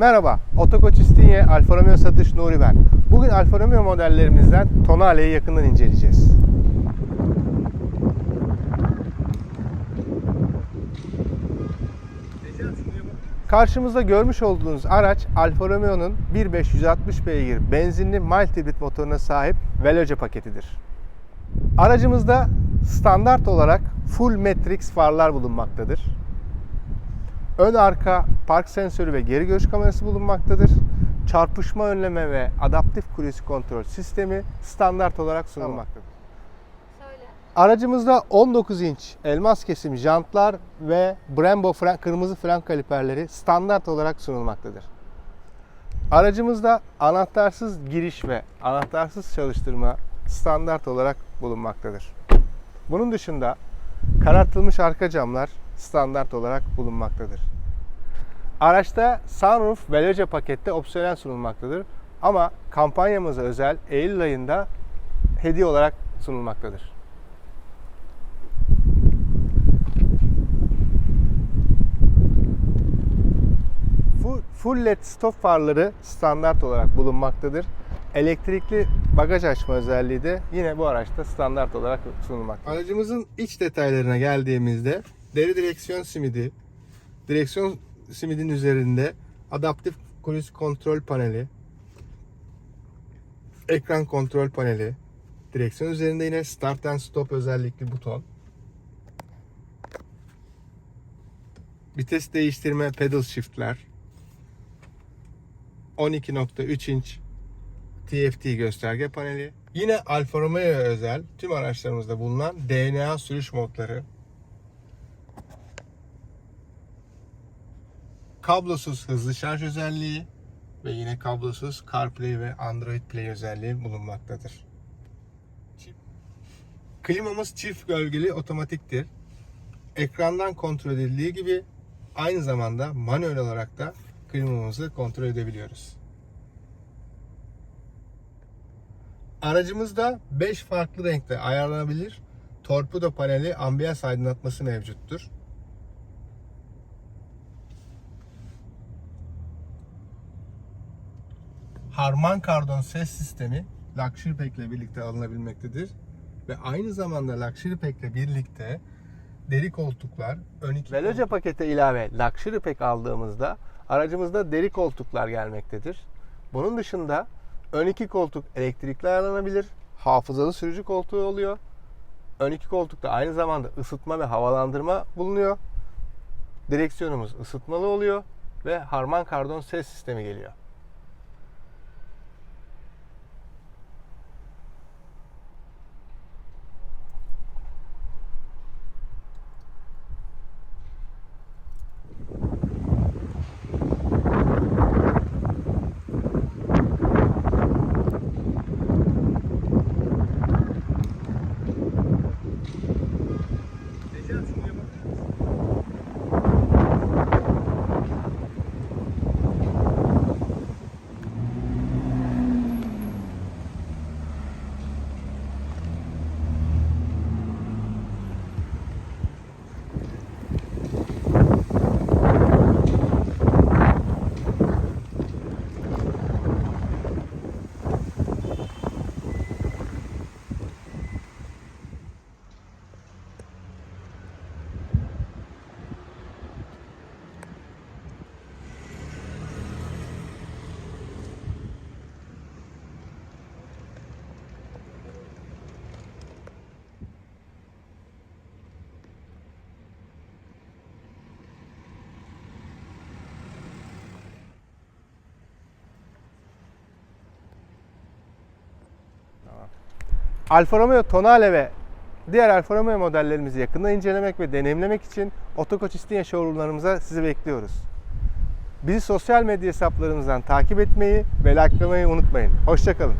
Merhaba, Otokoç İstinye Alfa Romeo satış Nuri ben. Bugün Alfa Romeo modellerimizden Tonale'yi yakından inceleyeceğiz. Karşımızda görmüş olduğunuz araç Alfa Romeo'nun 1.560 beygir benzinli mild hibrit motoruna sahip Veloce paketidir. Aracımızda standart olarak full matrix farlar bulunmaktadır. Ön arka park sensörü ve geri görüş kamerası bulunmaktadır. Çarpışma önleme ve adaptif cruise kontrol sistemi standart olarak sunulmaktadır. Aracımızda 19 inç elmas kesim jantlar ve Brembo fren, kırmızı fren kaliperleri standart olarak sunulmaktadır. Aracımızda anahtarsız giriş ve anahtarsız çalıştırma standart olarak bulunmaktadır. Bunun dışında karartılmış arka camlar standart olarak bulunmaktadır. Araçta sunroof ve loca pakette opsiyonel sunulmaktadır. Ama kampanyamıza özel Eylül ayında hediye olarak sunulmaktadır. Full, led stop farları standart olarak bulunmaktadır. Elektrikli bagaj açma özelliği de yine bu araçta standart olarak sunulmaktadır. Aracımızın iç detaylarına geldiğimizde deri direksiyon simidi, direksiyon simidin üzerinde adaptif cruise kontrol paneli, ekran kontrol paneli, direksiyon üzerinde yine start and stop özellikli buton, vites değiştirme pedal shiftler, 12.3 inç TFT gösterge paneli. Yine Alfa Romeo'ya özel tüm araçlarımızda bulunan DNA sürüş modları. Kablosuz hızlı şarj özelliği ve yine kablosuz CarPlay ve Android Play özelliği bulunmaktadır. Klimamız çift gölgeli otomatiktir. Ekrandan kontrol edildiği gibi aynı zamanda manuel olarak da klimamızı kontrol edebiliyoruz. Aracımızda 5 farklı renkte ayarlanabilir torpido paneli ambiyans aydınlatması mevcuttur. Harman Kardon ses sistemi Luxury Pack ile birlikte alınabilmektedir. Ve aynı zamanda Luxury Pack ile birlikte deri koltuklar, ön iki Veloce pakete ilave Luxury Pack aldığımızda aracımızda deri koltuklar gelmektedir. Bunun dışında ön iki koltuk elektrikli ayarlanabilir. Hafızalı sürücü koltuğu oluyor. Ön iki koltukta aynı zamanda ısıtma ve havalandırma bulunuyor. Direksiyonumuz ısıtmalı oluyor ve Harman Kardon ses sistemi geliyor. Alfa Romeo Tonale ve diğer Alfa Romeo modellerimizi yakından incelemek ve deneyimlemek için Otokoç İstinye showroomlarımıza sizi bekliyoruz. Bizi sosyal medya hesaplarımızdan takip etmeyi ve likelamayı unutmayın. Hoşçakalın.